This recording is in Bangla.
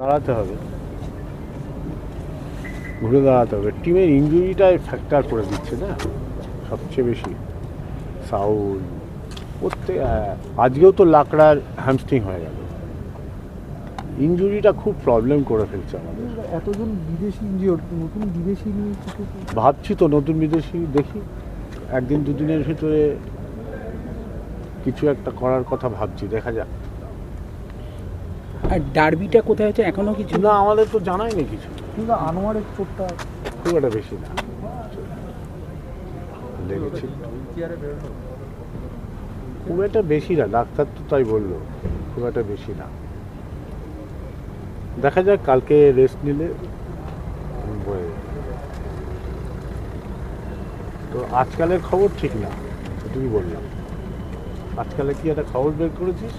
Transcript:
দাঁড়াতে হবে। ঘুরে দাঁড়াতে হবে। টিমের ইঞ্জুরিটাই ফ্যাক্টর করে দিচ্ছে না? সবচেয়ে বেশি। সাউল। প্রত্যেক আজকেও তো লাকড়ার হ্যামস্ট্রিং হয়ে গেল। ইঞ্জুরিটা খুব প্রবলেম করে ফেলছে আমাদের। এতজন বিদেশি ইঞ্জিওর নতুন বিদেশি ভাবছি তো নতুন বিদেশি দেখি। একদিন দুদিনের ভিতরে কিছু একটা করার কথা ভাবছি দেখা যাক। আর ডার্বিটা কোথায় হচ্ছে এখনও কিছু না আমাদের তো জানাই নেই কিছু। কিন্তু আনোয়ারের চোটটা খুব একটা বেশি না। লেগেছি খুব একটা বেশি না ডাক্তার তো তাই বলল খুব একটা বেশি না। দেখা যাক কালকে রেস্ট নিলে তো আজকালের খবর ঠিক না তুমি বললাম। আজকালে কি একটা খবর বের করেছিস?